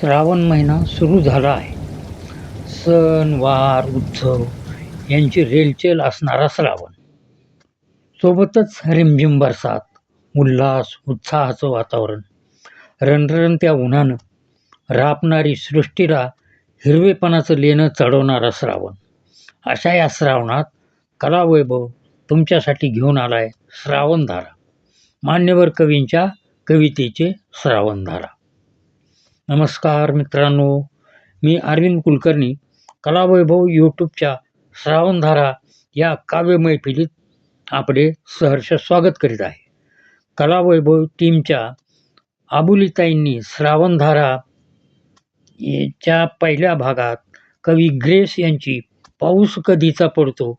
श्रावण महिना सुरू झाला आहे. सण वार उत्सव यांची रेलचेल असणारा श्रावण. सोबतच रिमझिम बरसात उल्हास उत्साहाचं वातावरण रणरणत्या उन्हानं रापणारी सृष्टीला हिरवेपणाचं लेणं चढवणारा श्रावण. अशा या श्रावणात कलावैभव तुमच्यासाठी घेऊन आलाय श्रावणधारा. मान्यवर कवींच्या कवितेचे श्रावणधारा. नमस्कार मित्रांनो मी अरविंद कुलकर्णी कलावैभव यूट्यूबच्या श्रावणधारा या काव्य मैफिलीत आपले सहर्ष स्वागत करीत आहे. कलावैभव टीमच्या आबुलीताईंनी श्रावणधारा याच्या पहिल्या भागात कवी ग्रेस यांची पाऊस कधीचा पडतो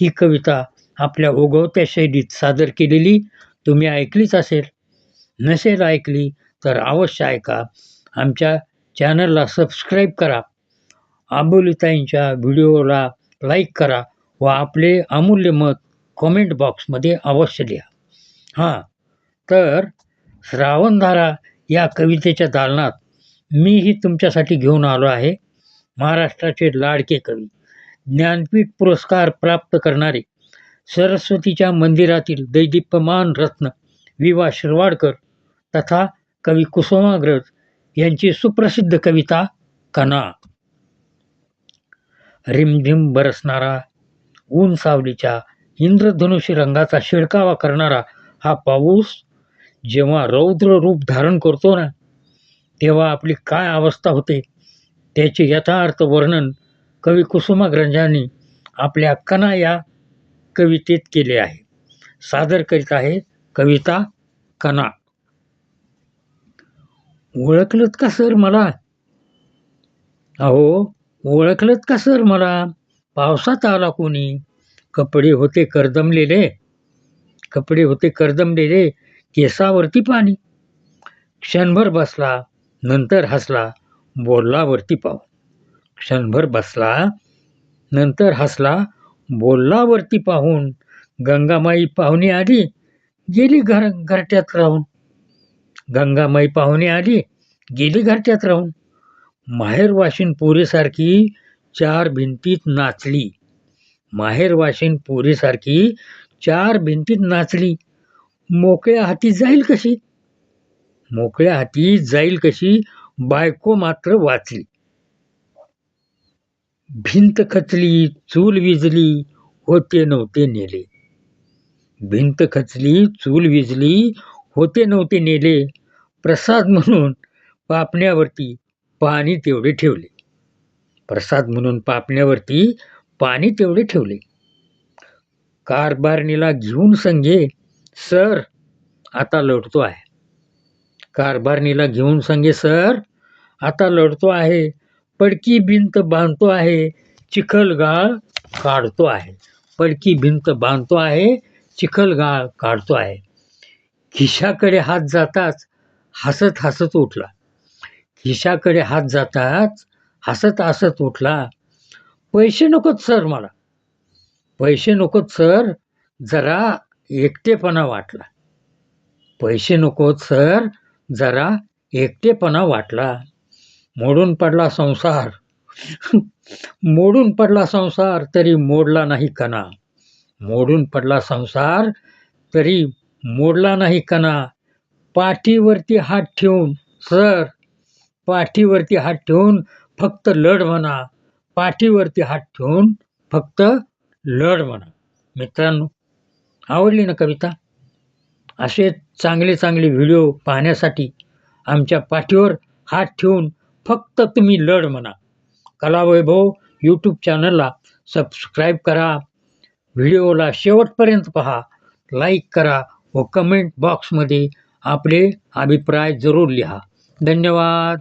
ही कविता आपल्या ओघवत्या शैलीत सादर केलेली तुम्ही ऐकलीच असेल. नसेल ऐकली तर अवश्य ऐका. आमच्या चॅनलला सबस्क्राईब करा. आबोलिताईंच्या व्हिडिओला लाईक करा व आपले अमूल्य मत कॉमेंट बॉक्समध्ये अवश्य लिहा. हां तर श्रावणधारा या कवितेच्या दालनात मीही तुमच्यासाठी घेऊन आलो आहे. महाराष्ट्राचे लाडके कवी ज्ञानपीठ पुरस्कार प्राप्त करणारे सरस्वतीच्या मंदिरातील दैदिप्यमान रत्न वि वा शिरवाडकर तथा कवी कुसुमाग्रज यांची सुप्रसिद्ध कविता कणा रिमझिम बरसणारा ऊन सावलीच्या इंद्रधनुषी रंगाचा शिडकावा करणारा हा पाऊस जेव्हा रौद्र रूप धारण करतो ना तेव्हा आपली काय अवस्था होते त्याचे यथार्थ वर्णन कवी कुसुमाग्रजांनी आपल्या कणा या कवितेत केले आहे. सादर करीत आहे कविता कणा ओळखलत का सर मला? अहो ओळखलत का सर मला? पावसात आला कोणी? कपडे होते करदमलेले. कपडे होते करदमलेले केसावरती पाणी. क्षणभर बसला नंतर हसला बोललावरती पाव क्षणभर बसला नंतर हसला बोललावरती पाहून. गंगामाई पाहुणे आली गेली घर घरट्यात राहून. गंगामाई पाहुणे आली गेली घरच्यात राहून. माहेर वाशिन पोरीसारखी चार भिंतीत नाचली. माहेर वाशिन पोरीसारखी चार भिंतीत नाचली. मोकळ्या हाती जाईल कशी? मोकळ्या हाती जाईल कशी बायको मात्र वाचली. भिंत खचली चूल विजली होते नव्हते नेले. भिंत खचली चूल विजली होते नव्हते नेले. प्रसाद म्हणून पापण्यावरती पाणी तेवढे ठेवले. प्रसाद म्हणून पापण्यावरती पाणी तेवढे ठेवले. कारभारणीला घेऊन संगे सर आता लढतो आहे. कारभारणीला घेऊन संघे सर आता लढतो आहे. पडकी भिंत बांधतो आहे. चिखलगाळ काढतो आहे. पडकी भिंत बांधतो आहे. चिखलगाळ काढतो आहे. खिशाकडे हात जाताच हसत हसत उठला. खिशाकडे हात जाताच हसत हसत उठला. पैसे नकोत सर मला. पैसे नकोत सर जरा एकटेपणा वाटला. पैसे नकोत सर जरा एकटेपणा वाटला. मोडून पडला संसार. मोडून पडला संसार तरी मोडला नाही कणा. मोडून पडला संसार तरी मोडला नाही कणा. पाठीवरती हात ठेवून सर पाठीवरती हात ठेवून फक्त लढ म्हणा. पाठीवरती हात ठेवून फक्त लढ म्हणा. मित्रांनो आवडली ना कविता? असे चांगले चांगले व्हिडिओ पाहण्यासाठी आमच्या पाठीवर हात ठेवून फक्त तुम्ही लढ म्हणा. कलावैभव यूट्यूब चॅनलला सबस्क्राईब करा. व्हिडिओला शेवटपर्यंत पहा. लाईक करा. व कमेंट बॉक्समध्ये आपले अभिप्राय जरूर लिहा. धन्यवाद.